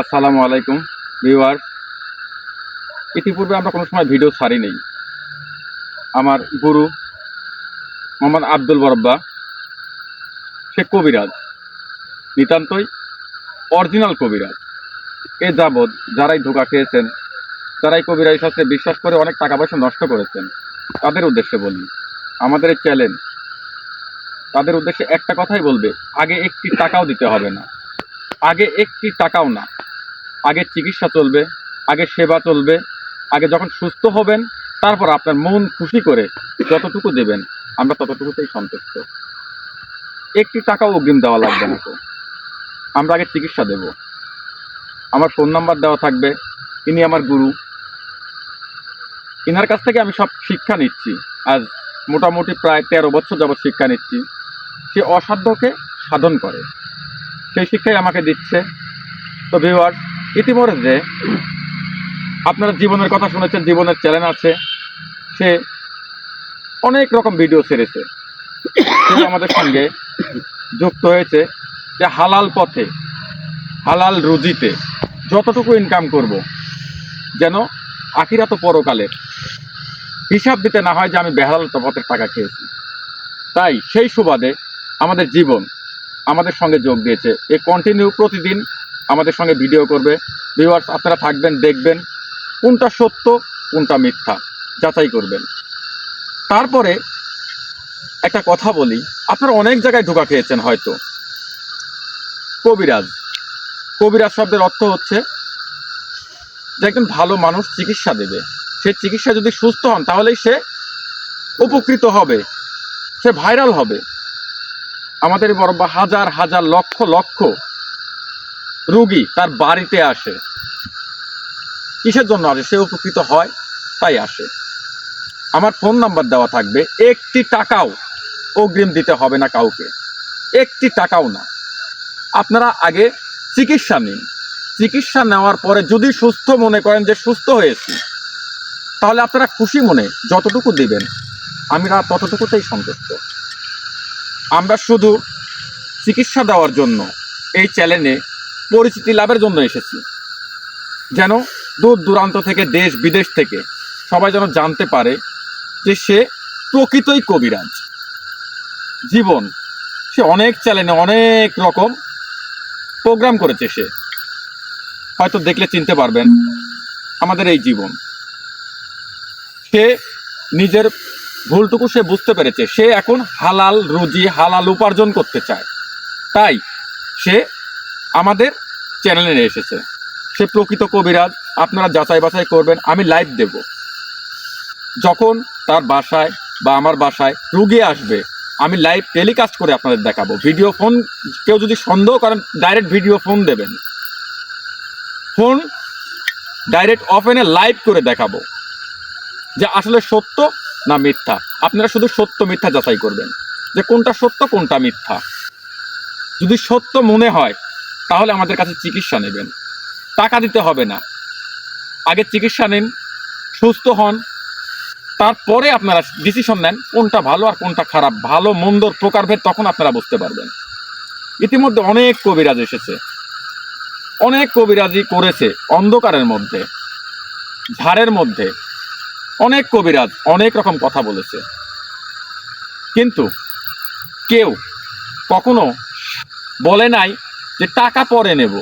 আসসালামু আলাইকুম ভিউয়ার ইতিপূর্বে আমরা কোনো সময় ভিডিও ছাড়ি নেই আমার গুরু মোহাম্মদ আব্দুল বরব্বা, সে কবিরাজ, নিতান্তই অরিজিনাল কবিরাজ। এ যাবৎ যারাই ধোকা খেয়েছেন, যারাই কবিরাজ শাস্ত্রে বিশ্বাস করে অনেক টাকা পয়সা নষ্ট করেছেন, তাদের উদ্দেশ্যে বলি, আমাদের চ্যালেঞ্জ তাদের উদ্দেশ্যে একটা কথাই বলবে, আগে একটি টাকাও দিতে হবে না। আগে একটি টাকাও না। আগে চিকিৎসা চলবে, আগে সেবা চলবে, আগে যখন সুস্থ হবেন, তারপর আপনার মন খুশি করে যতটুকু দেবেন, আমরা ততটুকুতেই সন্তুষ্ট। একটি টাকাও অগ্রিম দেওয়া লাগবে না তো। আমরা আগে চিকিৎসা দেব। আমার ফোন নাম্বার দেওয়া থাকবে। ইনি আমার গুরু। ইনার কাছ থেকে আমি সব শিক্ষা নিচ্ছি। আজ মোটামুটি প্রায় তেরো বছর যাবৎ শিক্ষা নিচ্ছি। সে অসাধ্যকে সাধন করে। সেই শিক্ষাই আমাকে দিচ্ছে। তো ভিউয়ার ইতিমধ্যে আপনারা জীবনের কথা শুনেছেন, জীবনের চ্যালেঞ্জ আছে। সে অনেক রকম ভিডিও ছেড়েছে। আমাদের সঙ্গে যুক্ত হয়েছে যে হালাল পথে, হালাল রুজিতে যতটুকু ইনকাম করব, যেন আখিরা তো পরকালের হিসাব দিতে না হয় যে আমি বেহাল পথের টাকা খেয়েছি। তাই সেই সুবাদে আমাদের জীবন আমাদের সঙ্গে যোগ দিয়েছে। এ কন্টিনিউ প্রতিদিন আমাদের সঙ্গে ভিডিও করবে। ভিউয়ার্স আপনারা থাকবেন, দেখবেন, কোনটা সত্য, কোনটা মিথ্যা, যাচাই করবেন। তারপরে একটা কথা বলি, আপনারা অনেক জায়গায় ঢোকা খেয়েছেন হয়তো। কবিরাজ। কবিরাজ শব্দের অর্থ হচ্ছে যে একজন ভালো মানুষ চিকিৎসা দেবে। সে চিকিৎসা যদি সুস্থ হন, তাহলেই সে উপকৃত হবে, সে ভাইরাল হবে। আমাদের বড় হাজার হাজার, লক্ষ লক্ষ রুগী তার বাড়িতে আসে। কিসের জন্য আসে? সে উপকৃত হয়, তাই আসে। আমার ফোন নাম্বার দেওয়া থাকবে। একটি টাকাও অগ্রিম দিতে হবে না কাউকে। একটি টাকাও না। আপনারা আগে চিকিৎসা নিন। চিকিৎসা নেওয়ার পরে যদি সুস্থ মনে করেন যে সুস্থ হয়েছি, তাহলে আপনারা খুশি মনে যতটুকু দিবেন। আমরা ততটুকুতেই সন্তুষ্ট। আমরা শুধু চিকিৎসা দেওয়ার জন্য এই চ্যানেলে পরিচিতি লাভের জন্য এসেছি। যেন দূর দূরান্ত থেকে, দেশ বিদেশ থেকে সবাই যেন জানতে পারে যে সে প্রকৃতই কবিরাজ। জীবন, সে অনেক চ্যানেলে অনেক রকম প্রোগ্রাম করেছে সে। হয়তো দেখলে চিনতে পারবেন আমাদের এই জীবন। সে নিজের ভুলটুকু সে বুঝতে পেরেছে। সে এখন হালাল রুজি, হালাল উপার্জন করতে চায়। তাই সে আমাদের চ্যানেলে এসেছে। সে প্রকৃত কবিরাজ, আপনারা যাচাই বাছাই করবেন, আমি লাইভ দেব। যখন তার বাসায় বা আমার বাসায় রুগী আসবে, আমি লাইভ টেলিকাস্ট করে আপনাদের দেখাবো। ভিডিও ফোন কেউ যদি সন্দেহ করেন ডাইরেক্ট ভিডিও ফোন দেবেন। ফোন ডাইরেক্ট অফেনে লাইভ করে দেখাবো। যে আসলে সত্য না মিথ্যা। আপনারা শুধু সত্য মিথ্যা যাচাই করবেন। যে কোনটা সত্য, কোনটা মিথ্যা। যদি সত্য মনে হয়, তাহলে আমাদের কাছে চিকিৎসা নেবেন। টাকা দিতে হবে না। আগে চিকিৎসা নিন, সুস্থ হন। তারপরে আপনারা ডিসিশন নেন, কোনটা ভালো আর কোনটা খারাপ। ভালো, মন্দর প্রকারভেদ তখন আপনারা বুঝতে পারবেন। ইতিমধ্যে অনেক কবিরাজ এসেছে। অনেক কবিরাজি করেছে অন্ধকারের মধ্যে, ঝাড়ের মধ্যে। অনেক কবিরাজ অনেক রকম কথা বলেছে। কিন্তু কেউ কখনো বলে নাই যে টাকা পরে নেব,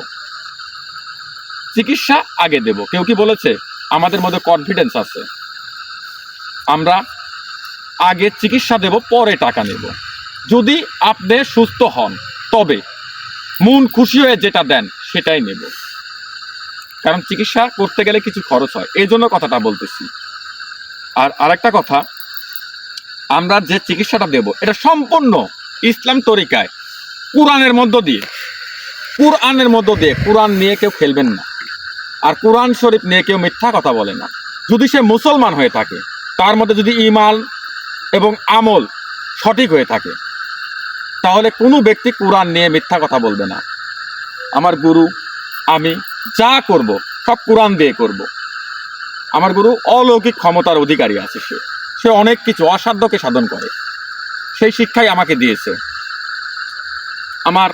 চিকিৎসা আগে দেব। কেউ কি বলেছে? আমাদের মধ্যে কনফিডেন্স আছে। আমরা আগে চিকিৎসা দেব, পরে টাকা নেব। যদি আপনি সুস্থ হন, তবে মন খুশি হয়ে যেটা দেন, সেটাই নেব। কারণ চিকিৎসা করতে গেলে কিছু খরচ হয়। এই জন্য কথাটা বলতেছি। আর আরেকটা কথা, আমরা যে চিকিৎসাটা দেব, এটা সম্পূর্ণ ইসলাম তরিকায়, কোরআনের মধ্য দিয়ে। কোরআনের মধ্য দিয়ে, কোরআন নিয়ে কেউ খেলবেন না। আর কোরআন শরীফ নিয়ে কেউ মিথ্যা কথা বলে না। যদি সে মুসলমান হয়ে থাকে, তার মধ্যে যদি ইমাল এবং আমল সঠিক হয়ে থাকে, তাহলে কোনো ব্যক্তি কোরআন নিয়ে মিথ্যা কথা বলবে না। আমার গুরু, আমি যা করব, সব কোরআন দিয়ে করব। আমার গুরু অলৌকিক ক্ষমতার অধিকারী আছে সে। সে অনেক কিছু অসাধ্যকে সাধন করে। সেই শিক্ষাই আমাকে দিয়েছে। আমার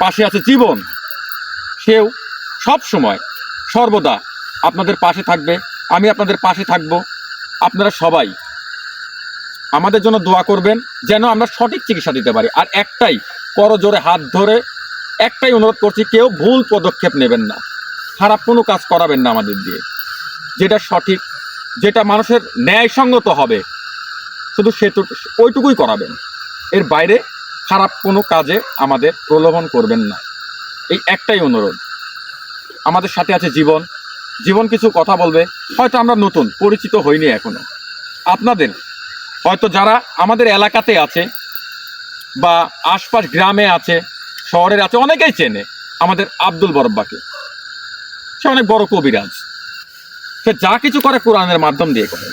পাশে আছে জীবন। সেও সব সময় সর্বদা আপনাদের পাশে থাকবে, আমি আপনাদের পাশে থাকব। আপনারা সবাই আমাদের জন্য দোয়া করবেন যেন আমরা সঠিক চিকিৎসা দিতে পারি। আর একটাই করজোরে হাত ধরে একটাই অনুরোধ করছি, কেউ ভুল পদক্ষেপ নেবেন না। খারাপ কোনো কাজ করাবেন না আমাদের দিয়ে। যেটা সঠিক, যেটা মানুষের ন্যায়সঙ্গত হবে, শুধু সেটু ওইটুকুই করাবেন। এর বাইরে খারাপ কোনো কাজে আমাদের প্রলোভন করবেন না। এই একটাই অনুরোধ। আমাদের সাথে আছে জীবন। জীবন কিছু কথা বলবে, হয়তো আমরা নতুন, পরিচিত হইনি এখনও। আপনাদের, হয়তো যারা আমাদের এলাকাতে আছে বা আশপাশ গ্রামে আছে, শহরের আছে, অনেকেই চেনে আমাদের আব্দুল বরব্বাকে। সে অনেক বড় কবিরাজ। সে যা কিছু করে কোরআনের মাধ্যম দিয়ে করে।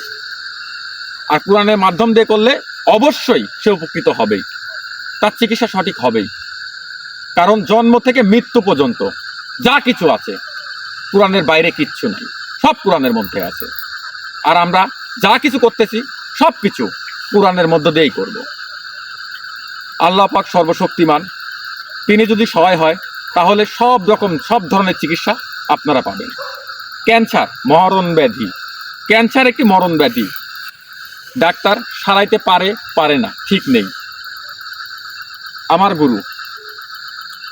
আর কোরআনের মাধ্যম দিয়ে করলে অবশ্যই সে উপকৃত হবেই। তার চিকিৎসা সঠিক হবেই। কারণ জন্ম থেকে মৃত্যু পর্যন্ত যা কিছু আছে, কোরআনের বাইরে কিচ্ছু নেই। সব কোরআনের মধ্যে আছে। আর আমরা যা কিছু করতেছি, সব কিছু কোরআনের মধ্য দিয়েই করব। আল্লাহ পাক সর্বশক্তিমান। তিনি যদি সহায় হয়, তাহলে সব রকম, সব ধরনের চিকিৎসা আপনারা পাবেন। ক্যান্সার, মরণ ব্যাধি। ক্যান্সার একটি মরণ ব্যাধি। ডাক্তার সারাইতে পারে পারে না, ঠিক নেই। আমার গুরু,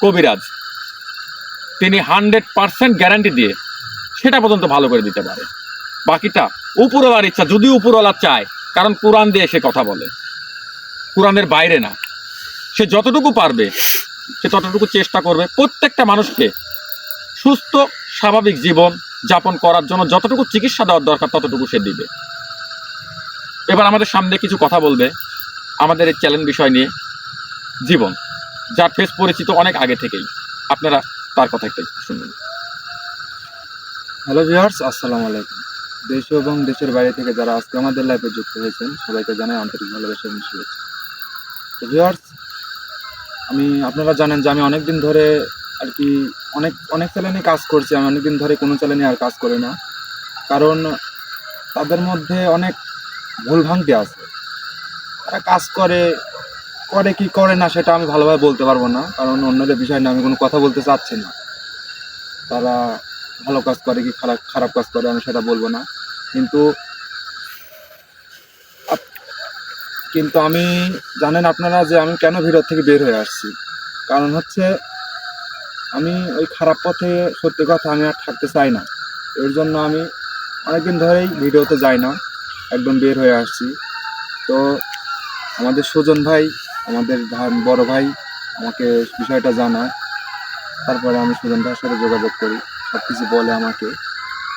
কবিরাজ, তিনি হান্ড্রেড পার্সেন্ট গ্যারান্টি দিয়ে সেটা পর্যন্ত ভালো করে দিতে পারে। বাকিটা উপরওয়ালার ইচ্ছা, যদি উপরওয়ালা চায়, কারণ কোরআন দিয়ে সে কথা বলে। কোরআনের বাইরে না। সে যতটুকু পারবে, সে ততটুকু চেষ্টা করবে। প্রত্যেকটা মানুষকে সুস্থ, স্বাভাবিক জীবন যাপন করার জন্য যতটুকু চিকিৎসা দেওয়ার দরকার ততটুকু সে দিবে। এবার আমাদের সামনে কিছু কথা বলবে আমাদের এই চ্যালেঞ্জ বিষয় নিয়ে। জীবন, যার ফেস পরিচিত অনেক আগে থেকেই। আপনারা তার কথা একটু শুনবেন হ্যালো ভিউয়ার্স আসসালামু আলাইকুম। দেশ এবং দেশের বাইরে থেকে যারা আজকে আমাদের লাইফে যুক্ত হয়েছেন, সবাইকে জানাই আন্তরিক ভালোবাসা এবং শুভেচ্ছা। তো আমি, আপনারা জানেন যে আমি অনেক দিন ধরে আর কি অনেক অনেক চ্যানেলে কাজ করছি। আমি অনেকদিন ধরে কোনো চ্যানেলে আর কাজ করি না। কারণ তাদের মধ্যে অনেক ভুলভ্রান্তি আছে। তারা কাজ করে করে কি করে না সেটা আমি ভালোভাবে বলতে পারব না। কারণ অন্যদের বিষয় নিয়ে আমি কোনো কথা বলতে চাচ্ছি না। তারা ভালো কাজ করে কি খারাপ খারাপ কাজ করে আমি সেটা বলব না। কিন্তু কিন্তু আমি জানেন আপনারা যে আমি কেন ভিড় থেকে বের হয়ে আসছি? কারণ হচ্ছে আমি ওই খারাপ পথে, সত্যি কথা আমি আর থাকতে চাই না। এর জন্য আমি অনেকদিন ধরেই ভিডিওতে যাই না, একদম বের হয়ে আসছি। তো আমাদের সুজন ভাই, আমাদের বড় ভাই আমাকে বিষয়টা জানায়। তারপরে আমি সুজন ভাইয়ের সাথে যোগাযোগ করি সব কিছু বলে আমাকে।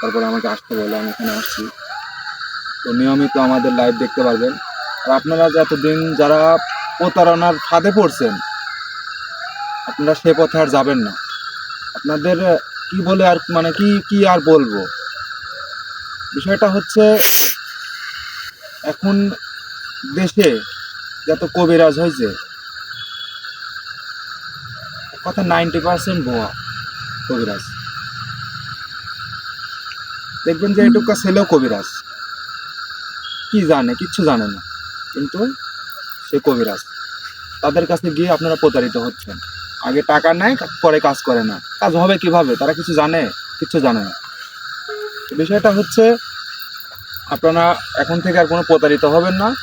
তারপরে আমাকে আসতে বলে, আমি এখানে আসছি। তো নিয়মিত আমাদের লাইভ দেখতে পারবেন। আর আপনারা যতদিন যারা প্রতারণার ফাঁদে পড়ছেন আপনারা সে পথে আর যাবেন না। আপনাদের কি বলে আর মানে কি কি আর বলব? বিষয়টা হচ্ছে, এখন দেশে যত কবিরাজ হয়েছে, কথা নাইনটি পার্সেন্ট ভুয়া কবিরাজ। দেখবেন যে এটুকা ছেলেও কবিরাজ। কি জানে, কিচ্ছু জানে না। কিন্তু সে কবিরাজ। তাদের কাছে গিয়ে আপনারা প্রতারিত হচ্ছেন। আগে টাকা নেয় পরে কাজ করে না। কাজ হবে কীভাবে? তারা কিছু জানে কিছু জানে না। বিষয়টা হচ্ছে, আপনারা এখন থেকে আর কোনো প্রতারিত হবেন না।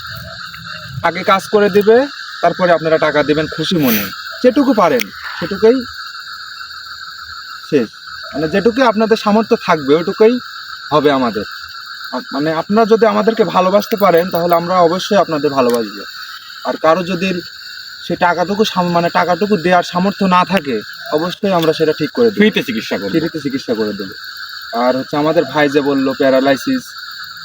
আগে কাজ করে দিবে, তারপরে আপনারা টাকা দিবেন খুশি মনে। যেটুকু পারেন, সেটুকুই শেষ। মানে যেটুকুই আপনাদের সামর্থ্য থাকবে ওইটুকুই হবে আমাদের। মানে আপনারা যদি আমাদেরকে ভালোবাসতে পারেন, তাহলে আমরা অবশ্যই আপনাদের ভালোবাসবো। আর কারও যদি সে টাকাটুকু মানে টাকাটুকু দেওয়ার সামর্থ্য না থাকে অবশ্যই আমরা সেটা ঠিক করে দিই ফ্রিতে চিকিৎসা করব। ফ্রিতে চিকিৎসা করে দেবো। আর হচ্ছে আমাদের ভাই যে বলল প্যারালাইসিস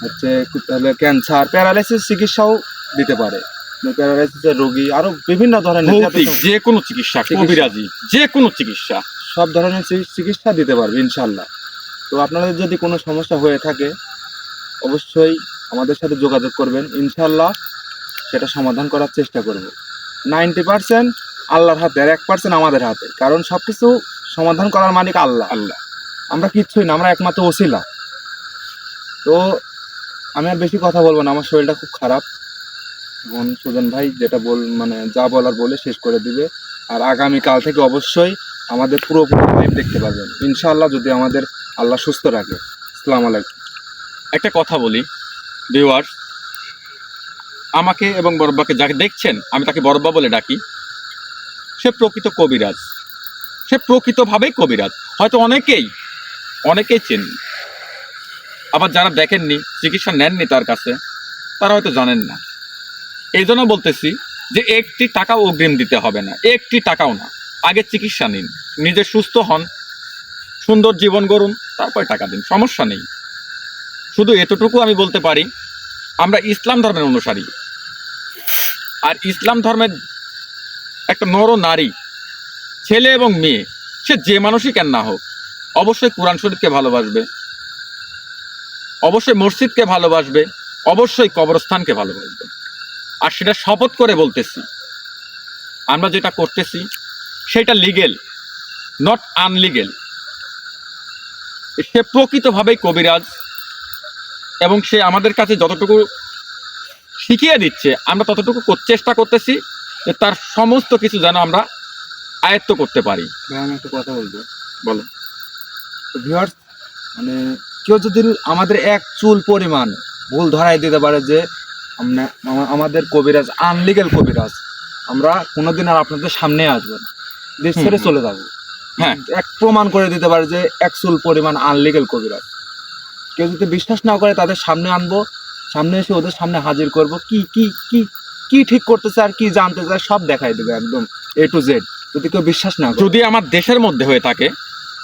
হচ্ছে তাহলে ক্যান্সার প্যারালাইসিস চিকিৎসাও দিতে পারে। প্যারালাইসিসের রোগী আরও বিভিন্ন ধরনের যে কোনো চিকিৎসা চিকিৎসা। কবিরাজি যে কোনো চিকিৎসা। সব ধরনের চিকিৎসা দিতে পারবে ইনশাল্লাহ তো আপনাদের যদি কোনো সমস্যা হয়ে থাকে অবশ্যই আমাদের সাথে যোগাযোগ করবেন। ইনশাল্লাহ সেটা সমাধান করার চেষ্টা করব। নাইনটি পার্সেন্ট আল্লাহর হাতে আর এক পার্সেন্ট আমাদের হাতে। কারণ সব কিছু সমাধান করার মালিক আল্লাহ। আল্লাহ। আমরা কিচ্ছুই না আমরা একমাত্র ওসিলা। তো আমি আর বেশি কথা বলব না আমার শরীরটা খুব খারাপ। এখন সুজন ভাই যেটা বল মানে যা বলার বলে শেষ করে দিবে। আর আগামীকাল থেকে অবশ্যই আমাদের পুরোপুরি লাইভ দেখতে পারবেন ইনশাআল্লাহ যদি আমাদের আল্লাহ সুস্থ রাখে। আসসালামু আলাইকুম। একটা কথা বলি ভিউয়ার আমাকে এবং বরব্বাকে যাকে দেখছেন, আমি তাকে বরব্বা বলে ডাকি। সে প্রকৃত কবিরাজ। সে প্রকৃতভাবেই কবিরাজ। হয়তো অনেকেই অনেকেই চেন আবার যারা দেখেননি, চিকিৎসা নেননি তার কাছে, তারা হয়তো জানেন না। এই জন্য বলতেছি যে একটি টাকাও অগ্রিম দিতে হবে না। একটি টাকাও না। আগে চিকিৎসা নিন। নিজে সুস্থ হন। সুন্দর জীবন গড়ুন। তারপরে টাকা দিন। সমস্যা নেই। শুধু এতটুকু আমি বলতে পারি, আমরা ইসলাম ধর্মের অনুসারী। আর ইসলাম ধর্মের একটা নর নারী, ছেলে এবং মেয়ে, সে যে মানুষই কেন না হোক, অবশ্যই কোরআন শরীফকে ভালোবাসবে, অবশ্যই মসজিদকে ভালোবাসবে, অবশ্যই কবরস্থানকে ভালোবাসবে। আর সেটা শপথ করে বলতেছি, আমরা যেটা করতেছি, সেটা লিগেল নট আনলিগেল সে প্রকৃতভাবেই কবিরাজ এবং সে আমাদের কাছে যতটুকু শিখিয়ে দিচ্ছে। আমরা ততটুকু চেষ্টা করতেছি যে তার সমস্ত কিছু যেন আমরা আয়ত্ত করতে পারি। আমি একটা কথা বলব। বলো। ভিউয়ার্স মানে কেউ যদি আমাদের এক চুল পরিমাণ ভুল ধরাই দিতে পারে যে আমরা আমাদের কবিরাজ আনলিগেল কবিরাজ আমরা কোনোদিন আর আপনাদের সামনে আসব না। দেশ ছেড়ে চলে যাব। হ্যাঁ। এক প্রমাণ করে দিতে পারে যে এক চুল পরিমাণ আনলিগেল কবিরাজ। কেউ যদি বিশ্বাস না করে তাদের সামনে আনব সামনে এসে ওদের সামনে হাজির করব। কি কি কি কি ঠিক করতেছে আর কি জানতে চায় সব দেখাই দেবে একদম এ টু জেড যদি কেউ বিশ্বাস না যদি আমার দেশের মধ্যে হয়ে থাকে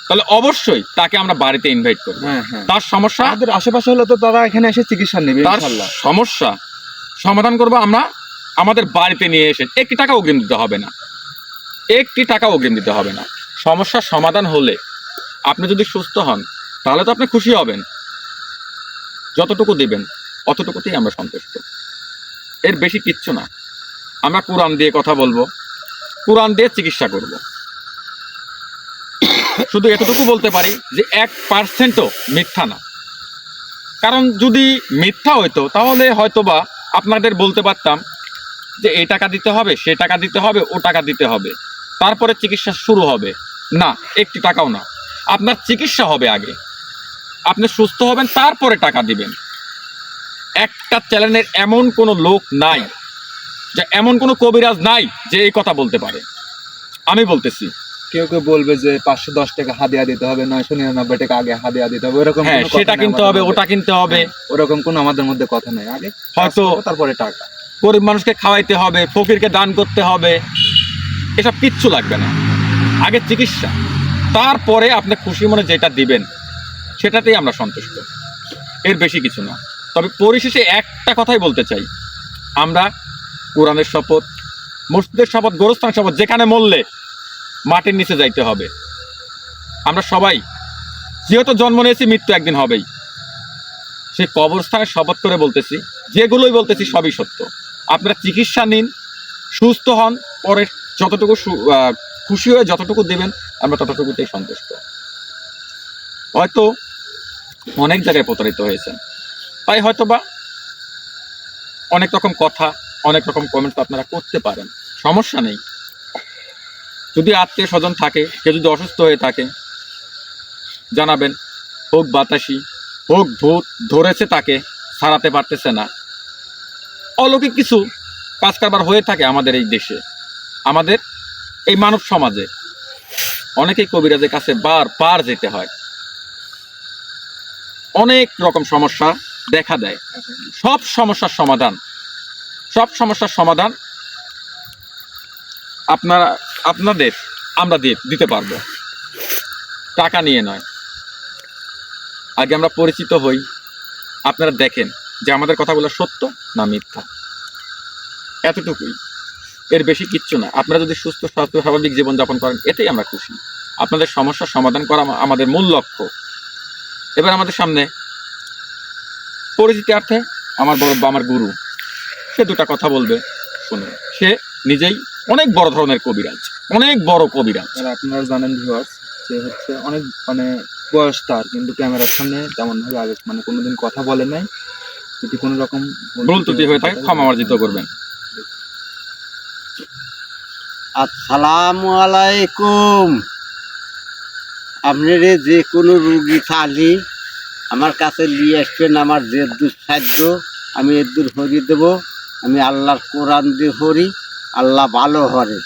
তাহলে অবশ্যই তাকে আমরা বাড়িতে ইনভাইট করব। হ্যাঁ হ্যাঁ। তার সমস্যা? আমাদের আশেপাশে হলে তো তারা এখানে এসে চিকিৎসা নেবে তার সমস্যা? সমাধান করব আমরা? আমাদের বাড়িতে নিয়ে এসে একটি টাকা অগ্রিম দিতে হবে না। একটি টাকা অগ্রিম দিতে হবে না। সমস্যার সমাধান হলে আপনি যদি সুস্থ হন তাহলে তো আপনি খুশি হবেন। যতটুকু দেবেন। অতটুকুতেই আমরা সন্তুষ্ট। এর বেশি কিচ্ছু না। আমরা কোরআন দিয়ে কথা বলব, কোরআন দিয়ে চিকিৎসা করব। শুধু এতটুকু বলতে পারি যে এক পার্সেন্টও মিথ্যা না। কারণ যদি মিথ্যা হইতো, তাহলে হয়তোবা আপনাদের বলতে পারতাম যে এই টাকা দিতে হবে, সে টাকা দিতে হবে, ও টাকা দিতে হবে। তারপরে চিকিৎসা শুরু হবে। না, একটি টাকাও না। আপনার চিকিৎসা হবে আগে। আপনি সুস্থ হবেন, তারপরে টাকা দিবেন। একটা চ্যানেলের এমন কোনো লোক নাই যে এমন কোনো কবিরাজ নাই যে এই কথা বলতে পারে। আমি বলতেছি। কেউ কেউ বলবে যে পাঁচশো দশ টাকা হাদিয়া দিতে হবে নয়শো নিরানব্বই টাকা আগে হাদিয়া দিতে হবে ওরকম হ্যাঁ সেটা কিনতে হবে ওটা কিনতে হবে। হ্যাঁ, ওরকম কোনো আমাদের মধ্যে কথা নেই। আগে হয়তো তারপরে টাকা। গরিব মানুষকে খাওয়াইতে হবে ফকিরকে দান করতে হবে এসব কিচ্ছু লাগবে না। আগে চিকিৎসা তারপরে আপনি খুশি মনে যেটা দিবেন সেটাতেই আমরা সন্তুষ্ট। এর বেশি কিছু না। তবে পরিশেষে একটা কথাই বলতে চাই। আমরা কোরআনের শপথ, মসজিদের শপথ গোরস্থান শপথ, যেখানে মরলে মাটির নিচে যাইতে হবে। আমরা সবাই, যেহেতু জন্ম নিয়েছি, মৃত্যু একদিন হবেই। সেই কবরস্থানের শপথ করে বলতেছি, যেগুলোই বলতেছি সবই সত্য। আপনারা চিকিৎসা নিন, সুস্থ হন, পরে যতটুকু সু- খুশি হয়ে যতটুকু দেবেন, আমরা ততটুকুতেই সন্তুষ্ট। হয়তো অনেক জায়গায় প্রতারিত হয়েছেন। তাই হয়তো বা অনেক রকম কথা, অনেক রকম কমেন্ট আপনারা করতে পারেন। সমস্যা নেই। যদি আত্মীয় স্বজন থাকে, কেউ যদি অসুস্থ হয়ে থাকে, জানাবেন, হোক বাতাসি, হোক ভূত, ধরেছে তাকে, সারাতে পারতেছে না। অলৌকিক কিছু কাজ কারবার হয়ে থাকে আমাদের এই দেশে, আমাদের এই মানব সমাজে। অনেকেই কবিরাজের কাছে বার বার যেতে হয়। অনেক রকম সমস্যা দেখা দেয়। সব সমস্যার সমাধান, সব সমস্যার সমাধান আপনারা, আপনাদের আমরা দিয়ে, দিতে পারব। টাকা নিয়ে নয়। আগে আমরা পরিচিত হই, আপনারা দেখেন যে আমাদের কথাগুলো সত্য না মিথ্যা। এতটুকুই। এর বেশি কিচ্ছু না। আপনারা যদি সুস্থ, স্বাস্থ্য, স্বাভাবিক জীবনযাপন করেন, এতেই আমরা খুশি। আপনাদের সমস্যার সমাধান করা আমাদের মূল লক্ষ্য। এবার আমাদের সামনে পরিচিতার্থে আমার বড় আমার গুরু সে দুটা কথা বলবে শুনুন সে নিজেই অনেক বড় ধরনের কবিরাজ অনেক বড় কবিরাজ। আপনারা জানেন ভিউয়ার্স যে হচ্ছে অনেক মানে বয়স তার কিন্তু ক্যামেরার সামনে তেমন ভাবে আগে মানে কোনোদিন কথা বলে নাই। যদি কোনো রকম ভুল ত্রুটি হয়ে থাকে ক্ষমা মার্জিত করবেন। আসসালামু আলাইকুম। আপনার যে কোনো রুগী থাকলে আমার কাছে নিয়ে আসবেন আমার যে দুঃসাধ্য আমি এর দূর হরি দেব, আমি আল্লাহর কোরআন দিয়ে হরি, আল্লাহ ভালো হরে।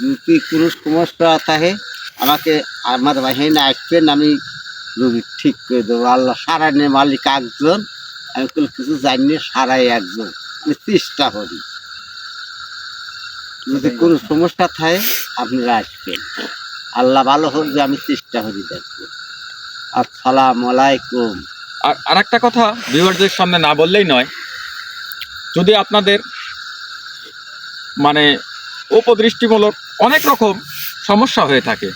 যদি কোনো সমস্যা থাকে, আমাকে আমার বাহিনী আসবেন, আমি রুগী ঠিক করে দেবো। আল্লাহ সারানে মালিক একজন, আমি কিছু জানি সারাই একজন। আমি চেষ্টা করি যদি কোনো সমস্যা থাকে, আপনারা আসবেন। আল্লাহ ভালো হোক যে আমি চেষ্টা করি দেখব। আসসালামু আলাইকুম। আর আরেকটা কথা ভিউয়ারদের সামনে না বললেই নয়। যদি আপনাদের মানে উপদৃষ্টিমূলক অনেক রকম সমস্যা হয়ে থাকে,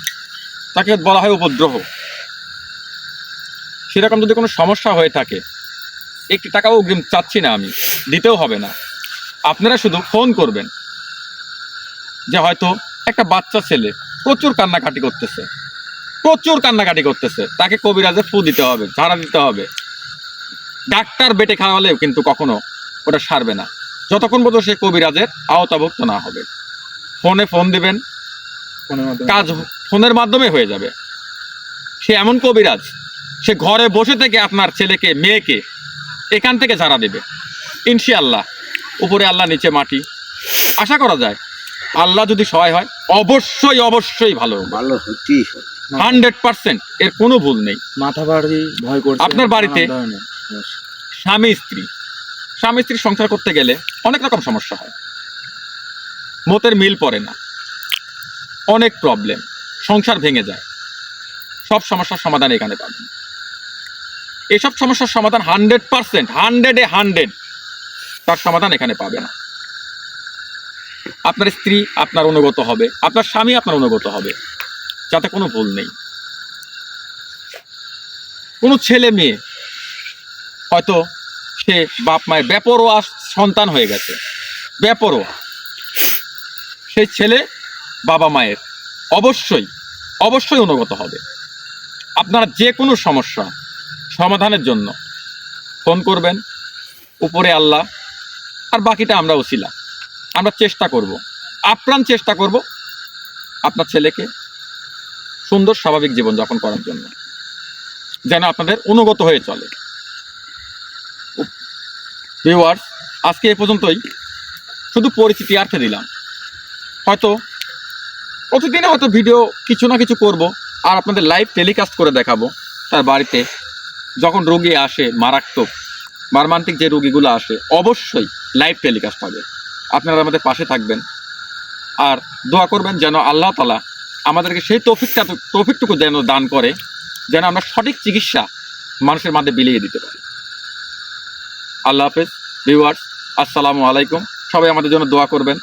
তাকে বলা হয় উপদ্রহ সেরকম যদি কোনো সমস্যা হয়ে থাকে, একটি টাকাও অগ্রিম চাচ্ছি না আমি, দিতেও হবে না। আপনারা শুধু ফোন করবেন যে হয়তো একটা বাচ্চা ছেলে প্রচুর কান্নাকাটি করতেছে। প্রচুর কান্নাকাটি করতেছে। তাকে কবিরাজে ফু দিতে হবে ঝাড়া দিতে হবে। ডাক্তার বেটে খাওয়ালেও কিন্তু কখনো ওটা সারবে না। যতক্ষণ পর্যন্ত সে কবিরাজের আওতাভুক্ত না হবে। ফোনে ফোন দিবেন কাজ ফোনের মাধ্যমে হয়ে যাবে। সে এমন কবিরাজ সে ঘরে বসে থেকে আপনার ছেলেকে মেয়েকে এখান থেকে ঝাড়া দেবে। ইনশাআল্লাহ উপরে আল্লাহ নিচে মাটি। আশা করা যায় আল্লাহ যদি সহায় হয় অবশ্যই অবশ্যই ভালো ভালো হতেই হবে হান্ড্রেড পার্সেন্ট। এর কোনো ভুল নেই। মাথা বাড়ি ভয় করছে আপনার বাড়িতে? স্বামী স্ত্রী। স্বামী স্ত্রী সংসার করতে গেলে অনেক রকম সমস্যা হয়। মতের মিল পড়ে না। অনেক প্রবলেম সংসার ভেঙে যায়। সব সমস্যার সমাধান এখানে পাবেন। এসব সমস্যার সমাধান হান্ড্রেড পার্সেন্ট হান্ড্রেডে হান্ড্রেড। তার সমাধান এখানে পাবে না। আপনার স্ত্রী আপনার অনুগত হবে। আপনার স্বামী আপনার অনুগত হবে। যাতে কোনো ভুল নেই। কোনো ছেলে মেয়ে, হয়তো সে বাপ মায়ের বেপরোয়া সন্তান হয়ে গেছে, বেপরোয়া। সেই ছেলে বাবা মায়ের অবশ্যই অবশ্যই অনুগত হবে। আপনারা যে কোনো সমস্যা সমাধানের জন্য ফোন করবেন, উপরে আল্লাহ, আর বাকিটা আমরা ওসিলা। আমরা চেষ্টা করব। আপ্রাণ চেষ্টা করব আপনার ছেলেকে সুন্দর স্বাভাবিক জীবনযাপন করার জন্য, যেন আপনাদের অনুগত হয়ে চলে। ভিউয়ার্স আজকে এ পর্যন্তই। শুধু পরিচিতি আর্থে দিলাম। হয়তো, প্রতিদিনে হয়তো ভিডিও কিছু না কিছু করব, আর আপনাদের লাইভ টেলিকাস্ট করে দেখাবো। তার বাড়িতে যখন রোগী আসে, মারাত্মক, মারমান্তিক যে রোগীগুলো আসে, অবশ্যই লাইভ টেলিকাস্ট হবে আপনারা আমাদের পাশে থাকবেন। আর দোয়া করবেন যেন আল্লাহ তালা আমাদেরকে সেই তৌফিকটা, তৌফিকটুকু যেন দান করে, যেন আমরা সঠিক চিকিৎসা মানুষের মাঝে বিলিয়ে দিতে পারি। আল্লাহ হাফেজ ভিউয়ার্স আসসালামু আলাইকুম। সবাই আমাদের জন্য দোয়া করবেন।